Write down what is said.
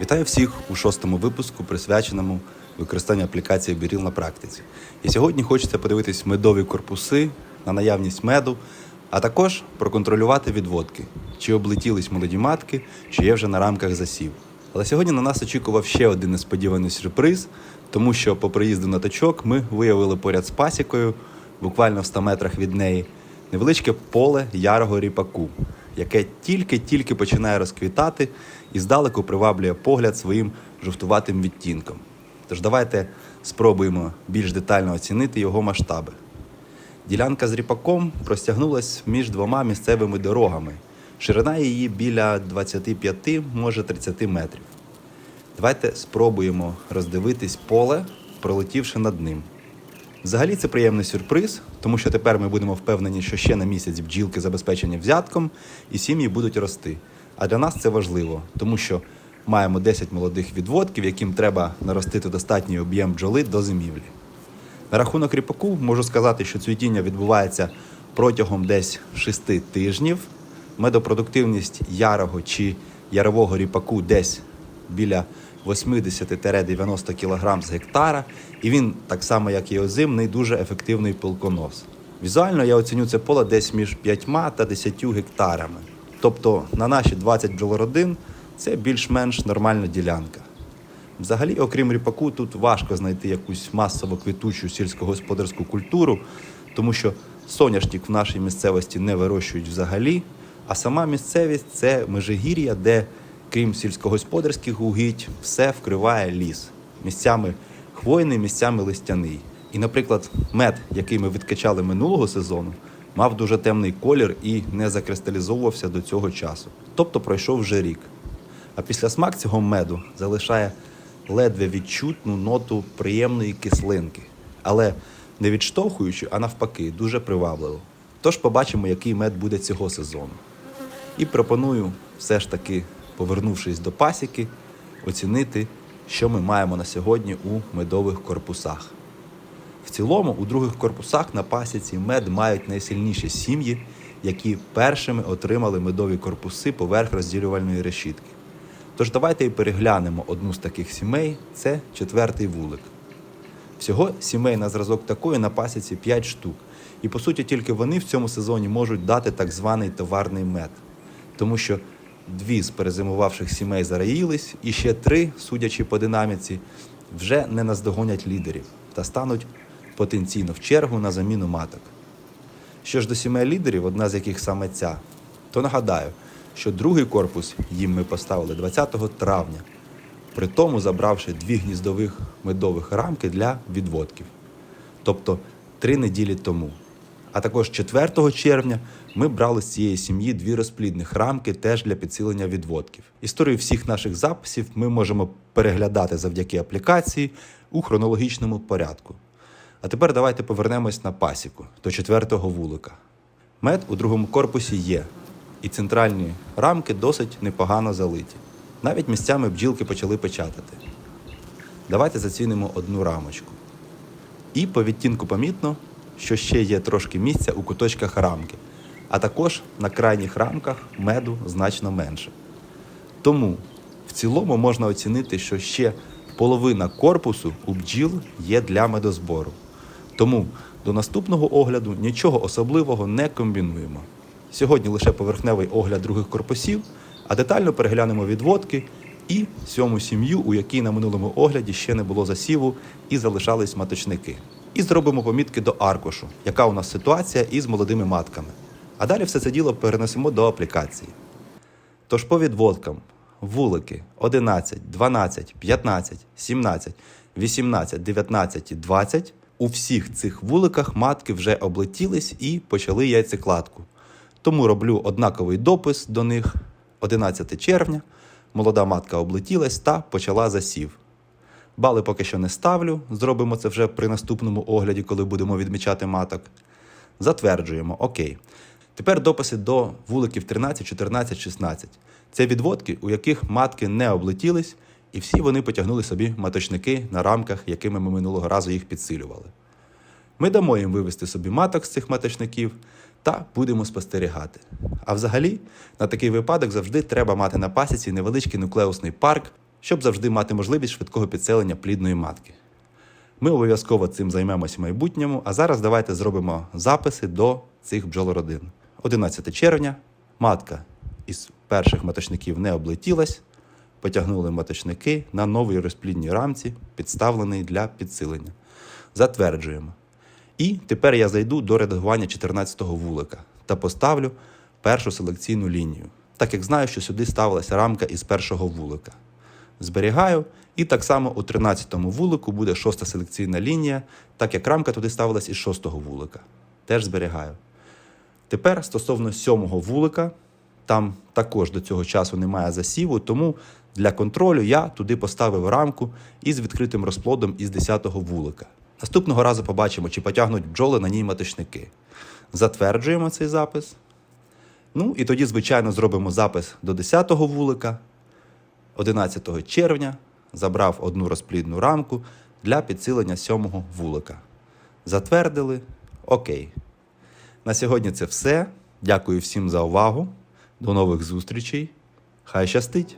Вітаю всіх у шостому випуску, присвяченому використанню аплікації Біріл на практиці. І сьогодні хочеться подивитись медові корпуси на наявність меду, а також проконтролювати відводки, чи облетілись молоді матки, чи є вже на рамках засів. Але сьогодні на нас очікував ще один несподіваний сюрприз, тому що по приїзду на точок ми виявили поряд з пасікою, буквально в 100 метрах від неї, невеличке поле ярого ріпаку, яке тільки-тільки починає розквітати і здалеку приваблює погляд своїм жовтуватим відтінком. Тож давайте спробуємо більш детально оцінити його масштаби. Ділянка з ріпаком простягнулась між двома місцевими дорогами. Ширина її біля 25, може 30 метрів. Давайте спробуємо роздивитись поле, пролетівши над ним. Взагалі це приємний сюрприз, тому що тепер ми будемо впевнені, що ще на місяць бджілки забезпечені взятком і сім'ї будуть рости. А для нас це важливо, тому що маємо 10 молодих відводків, яким треба наростити достатній об'єм бджоли до зимівлі. На рахунок ріпаку можу сказати, що цвітіння відбувається протягом десь 6 тижнів. Медопродуктивність ярого чи ярового ріпаку десь біля 80-90 кг з гектара, і він, так само як і озимний, дуже ефективний пилконос. Візуально я оціню це поле десь між 5 та 10 гектарами. Тобто на наші 20 бджолородин це більш-менш нормальна ділянка. Взагалі, окрім ріпаку, тут важко знайти якусь масово квітучу сільськогосподарську культуру, тому що соняшник в нашій місцевості не вирощують взагалі. А сама місцевість це межигір'я, де, крім сільськогосподарських угідь, все вкриває ліс. Місцями хвойний, місцями листяний. І, наприклад, мед, який ми відкачали минулого сезону, мав дуже темний колір і не закристалізовувався до цього часу. Тобто пройшов вже рік. А після смак цього меду залишає ледве відчутну ноту приємної кислинки, але не відштовхуючи, а навпаки, дуже привабливо. Тож побачимо, який мед буде цього сезону. І пропоную все ж таки, повернувшись до пасіки, оцінити, що ми маємо на сьогодні у медових корпусах. В цілому, у других корпусах на пасіці мед мають найсильніші сім'ї, які першими отримали медові корпуси поверх розділювальної решітки. Тож давайте і переглянемо одну з таких сімей це четвертий вулик. Всього сімей на зразок такої на пасіці 5 штук. І по суті тільки вони в цьому сезоні можуть дати так званий товарний мед. Тому що дві з перезимувавших сімей зараїлись, і ще три, судячи по динаміці, вже не наздогонять лідерів та стануть потенційно в чергу на заміну маток. Що ж до сімей лідерів, одна з яких саме ця, то нагадаю, що другий корпус їм ми поставили 20 травня, при тому забравши дві гніздових медових рамки для відводків, тобто три неділі тому. А також 4 червня ми брали з цієї сім'ї дві розплідних рамки теж для підсилення відводків. Історію всіх наших записів ми можемо переглядати завдяки аплікації у хронологічному порядку. А тепер давайте повернемось на пасіку до четвертого вулика. Мед у другому корпусі є, і центральні рамки досить непогано залиті. Навіть місцями бджілки почали печатати. Давайте зацінимо одну рамочку. І по відтінку помітно, що ще є трошки місця у куточках рамки, а також на крайніх рамках меду значно менше. Тому в цілому можна оцінити, що ще половина корпусу у бджіл є для медозбору. Тому до наступного огляду нічого особливого не комбінуємо. Сьогодні лише поверхневий огляд других корпусів, а детально переглянемо відводки і сьому сім'ю, у якій на минулому огляді ще не було засіву і залишались маточники. І зробимо помітки до аркушу, яка у нас ситуація із молодими матками. А далі все це діло перенесемо до аплікації. Тож по відводкам вулики 11, 12, 15, 17, 18, 19 і 20. У всіх цих вуликах матки вже облетілись і почали яйцекладку. Тому роблю однаковий допис до них 11 червня. Молода матка облетілась та почала засів. Бали поки що не ставлю, зробимо це вже при наступному огляді, коли будемо відмічати маток. Затверджуємо, окей. Тепер дописи до вуликів 13, 14, 16. Це відводки, у яких матки не облетілись, і всі вони потягнули собі маточники на рамках, якими ми минулого разу їх підсилювали. Ми дамо їм вивести собі маток з цих маточників та будемо спостерігати. А взагалі, на такий випадок завжди треба мати на пасіці невеличкий нуклеусний парк, щоб завжди мати можливість швидкого підселення плідної матки. Ми обов'язково цим займемося в майбутньому, а зараз давайте зробимо записи до цих бджолородин. 11 червня матка із перших маточників не облетілась, потягнули маточники на новій розплідній рамці, підставлений для підсилення. Затверджуємо. І тепер я зайду до редагування 14-го вулика та поставлю першу селекційну лінію, так як знаю, що сюди ставилася рамка із першого вулика. Зберігаю, і так само у 13-му вулику буде шоста селекційна лінія, так як рамка туди ставилась із шостого вулика. Теж зберігаю. Тепер стосовно сьомого вулика, там також до цього часу немає засіву, тому для контролю я туди поставив рамку із відкритим розплодом із 10-го вулика. Наступного разу побачимо, чи потягнуть бджоли на ній маточники. Затверджуємо цей запис. Ну і тоді, звичайно, зробимо запис до 10-го вулика. 11 червня забрав одну розплідну рамку для підсилення 7-го вулика. Затвердили. Окей. На сьогодні це все. Дякую всім за увагу. До нових зустрічей. Хай щастить!